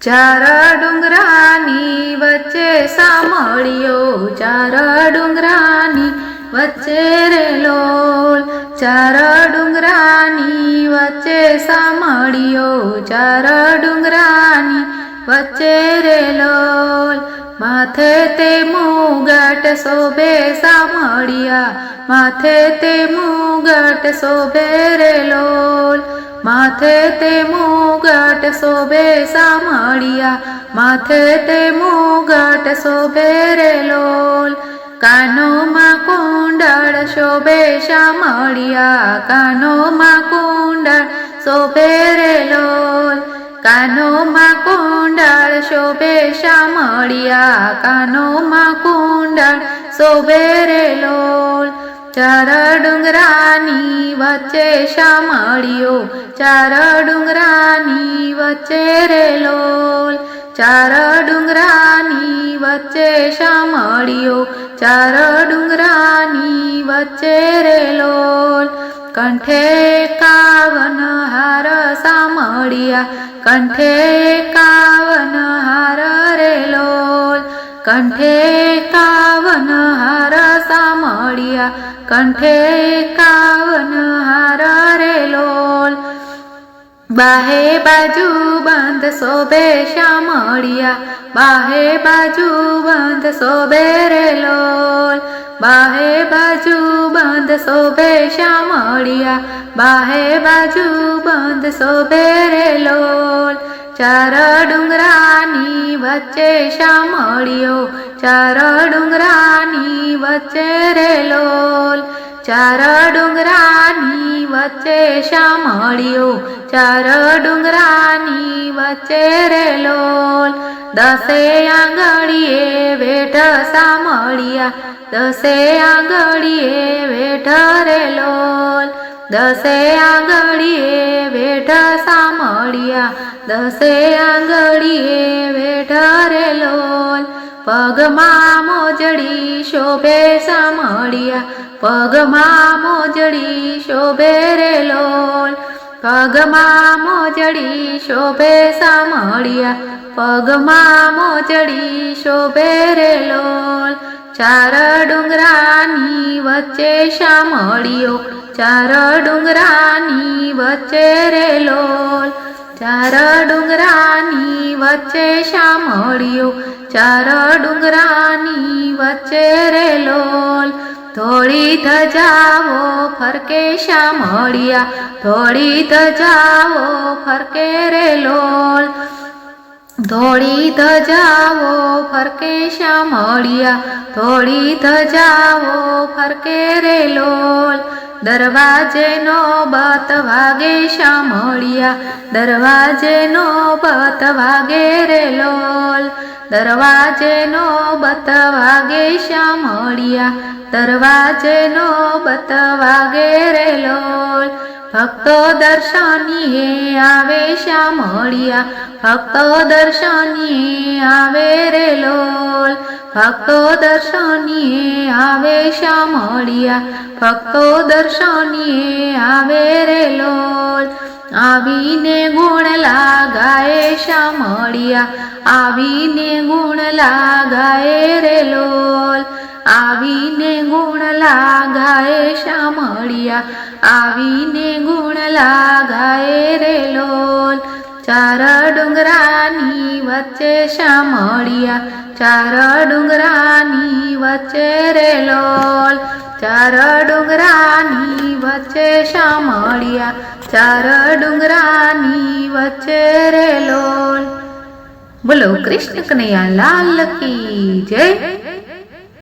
ચાર ડુંગરાની વચ્ચે સામળિયો ચાર ડુંગરાની વચ્ચે રે લોલ ચાર ડુંગરાની વચ્ચે સામળિયો ચાર ડુંગરાની વચ્ચે રે લોલ માથે તે મુગટ શોભે સામળિયા, માથે તે મુગટ શોભે રે લોલ. માથે તે મુગટ શોભે સામળિયા, માથે તે મુગટ શોભે રે લોલ. કાનોમાં કુંડળ શોભે શામળિયા કાનોમાં કુંડળ શોભે રે લોલ. કાનોમાં શોભે શામળિયા, કાનોમાં કુંડળ, શોભે રે લોલ. ચાર ડુંગરાની વચ્ચે શામળિયો, ચાર ડુંગરાની વચ્ચે રે લોલ. ચાર ડુંગરાની વચ્ચે શામળિયો, ચાર ડુંગરાની વચ્ચે રે લોલ. કંઠે કાવન હાર સામળિયા કંઠે લોલ કંઠે કાવન હાર સામળિયા કંઠે કાવન હાર રે લોલ. બાહે બાજુ બંધ શોભે શામળિયા બાહે બાજુ બંધ શોભે રે લોલ. બાહે બાજુ બંધ શોભે શામળિયા બાહે બાજુ બંધ શોભે રે લોલ. ચાર ડુંગરાની વચ્ચે શામળિયો, ચાર ડુંગરાની વચ્ચે રેલોલ, ચાર ડુંગરાની વચ્ચે શામળિયો, ચાર ડુંગરાની વચ્ચે રેલોલ. દસે આંગળીએ વેઠ સામળિયા, દસે આંગળીએ દસે આંગળીએ વેઠ સામળિયા દસે આંગળીએ વેઠ રે લોલ. પગમાં મોજડી શોભે સામળિયા પગમાં મોજડી શોભે રે લોલ. પગમાં મોજડી શોભે સામળિયા પગમાં મોજડી શોભે રે લોલ. ચાર ડુંગરાની વચ્ચે શામળિયો ચાર ડુંગરાની વચ્ચે રે લોલ ચાર ડુંગરાની વચ્ચે શામળિયો. ચાર ડુંગરાની વચ્ચે રે લોલ થોડી ધજાવો ફરકે શામળિયા. થોડી ધજાવો ફરકે રે લોલ થોડી ધજાવો ફરકે શ્યામળિયા, ધોળી ધજાવો ફરકે રે લોલ દરવાજે નો બત વાગે શ્યામળિયા દરવાજે નો બત વાગે રે લોલ દરવાજે નો બત વાગે શ્યામળિયા દરવાજે નો બત વાગે રે લોલ ભક્તો દર્શનીએ આવે શ્યામળિયા ભક્ત દર્શનીએ આવે રે લોલ. ભક્તો દર્શનીએ આવે શ્યામળિયા ભક્તો દર્શનીએ આવે રે લોલ. આવીને ગુણ લાગાય શ્યામળિયા આવીને ગુણ લાગાય રે લોલ. આવીને ગુણ લાગાએ શામળિયા, આવીને ગુણ લાગાય રે લોલ. ચાર ડુંગરાની વચ્ચે શામળિયા, ચાર ડુંગરાની વચ્ચે રે લોલ. ચાર ડુંગરાની વચ્ચે શામળિયા, ચાર ડુંગરાની વચ્ચે રે લોલ. બોલો, કૃષ્ણ કનૈયા, લાલ કી જય.